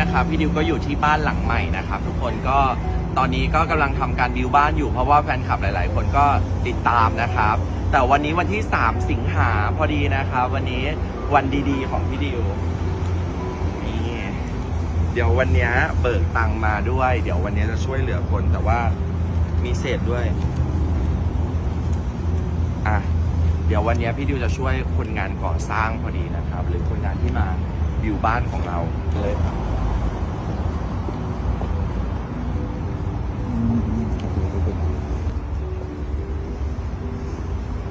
นะครับพี่ดิวก็อยู่ที่บ้านหลังใหม่นะครับทุกคนก็ตอนนี้ก็กำลังทำการบิวบ้านอยู่เพราะว่าแฟนคลับหลายๆ คนก็ติดตามนะครับ แต่วันนี้วันที่ 3 สิงหาพอดีนะครับ วันนี้วันดีๆ ของพี่ดิวนี่เดี๋ยววันนี้เบิกตังมาด้วย เดี๋ยววันนี้จะช่วยเหลือคนแต่ว่ามีเศษด้วยอะเดี๋ยววันนี้พี่ดิวจะช่วยคนงานก่อสร้างพอดีนะครับ หรือคนงานที่มาบิวบ้านของเราเลยครับ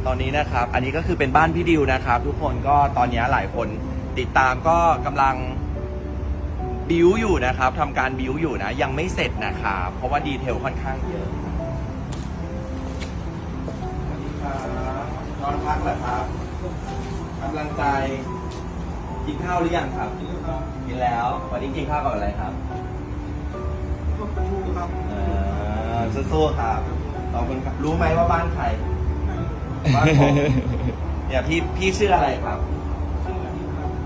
ตอนนี้นะครับ อันนี้ก็คือเป็นบ้านพี่ดิวนะครับ ทุกคนก็ตอนนี้หลายคนติดตามก็กำลังบิวอยู่นะครับทำการบิวอยู่นะ ยังไม่เสร็จนะครับเพราะว่าดีเทลค่อนข้างเยอะสวัสดีครับนอนพักเหรอครับกำลังใจกินข้าวหรือยังครับกินแล้ววันนี้กินข้าวกับอะไรครับก็ปูครับเออสู้ๆครับขอบคุณครับรู้ไหมว่าบ้านใคร บ้านผมเนี่ยพี่พี่ชื่ออะไรครับ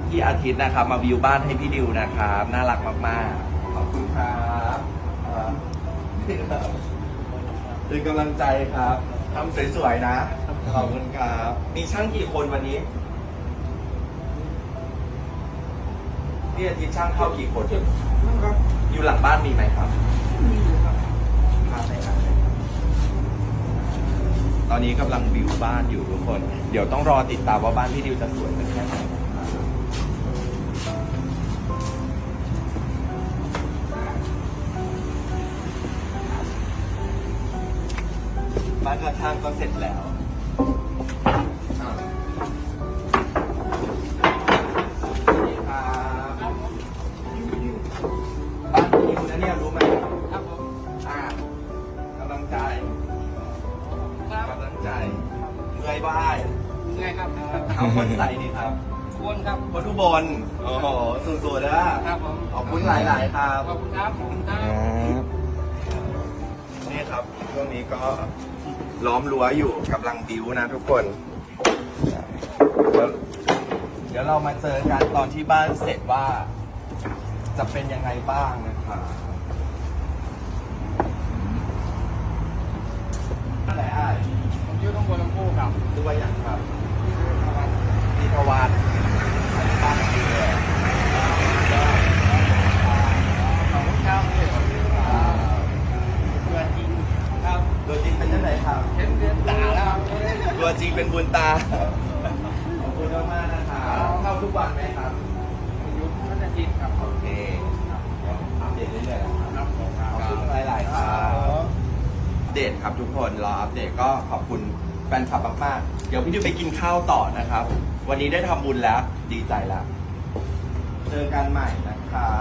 พี่อาทิตย์นะครับ มาวิวบ้านให้พี่ดิวนะครับน่ารักมากๆขอบคุณครับอ่าเป็นกำลังใจครับทำสวยๆนะขอบคุณครับมีช่างกี่คนวันนี้พี่อาทิตย์ช่างเข้ากี่คนนะครับอยู่หลังบ้านมีไหมครับมีอยู่ครับพาไปหาเลยครับ ตอนนี้กำลังวิวบ้านอยู่ทุกคน เดี๋ยวต้องรอติดตามว่าบ้านพี่ดิวจะสวยเป็นแค่ไหนบ้านข้างๆก็เสร็จแล้วอะสวัสดีครับบ้านดิวนะเนี่ยรู้ไหมครับผมอ่ากำลังใจ ใจเมื่อยบ้ายไงครับเอาคนใส่นี่ครับคนครับ คนทุกบนโอ้โหสู้ๆนะครับ ผม ขอบคุณหลายๆครับขอบคุณครับขอบคุณครับ นี่ครับช่วงนี้ก็ล้อมรั้วอยู่กำลังบิวนะทุกคนเดี๋ยวเดี๋ยวเรามาเจอกันตอนที่บ้านเสร็จว่า จะเป็นยังไงบ้างนะครับอะไรอะ ผมอยู่ตรงบนลำพูครับ ดูว่าอย่างครับพีทวัฒน์อันนี้บ้านพี่เลย ขอบคุณครับอ่าเพื่อนจริงครับ ตัวจริงเป็นยังไงครับ เห็นเดือนตาแล้ว ตัวจริง เป็นบุญตา ขอบคุณมากๆนะครับเข้าทุกวันไหมครับอยู่พัฒจิตครับโอเคเดี๋ยวอัปเดตเรื่อยๆนะครับครับผมขอบคุณหลายๆครับเดทครับทุกคนรออัปเดตก็ขอบคุณแฟนคลับมากๆ เดี๋ยวพี่ดิวไปกินข้าวต่อนะครับ วันนี้ได้ทำบุญแล้ว ดีใจแล้ว เจอกันใหม่นะครั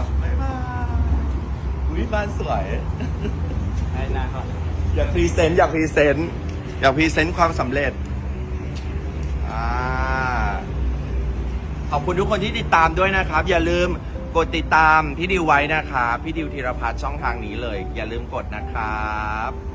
บบ๊ายบายอุ้ยบ้านสวยไอ้นะครับอยากพรีเซนต์อยากพรีเซนต์ อยากพรีเซนต์ความสำเร็จอ่าขอบคุณทุกคนที่ติดตามด้วยนะครับ อย่าลืมกดติดตามพี่ดิวไว้นะครับพี่ดิวธีรพัฒน์ช่องทางนี้เลย อย่าลืมกดนะครับ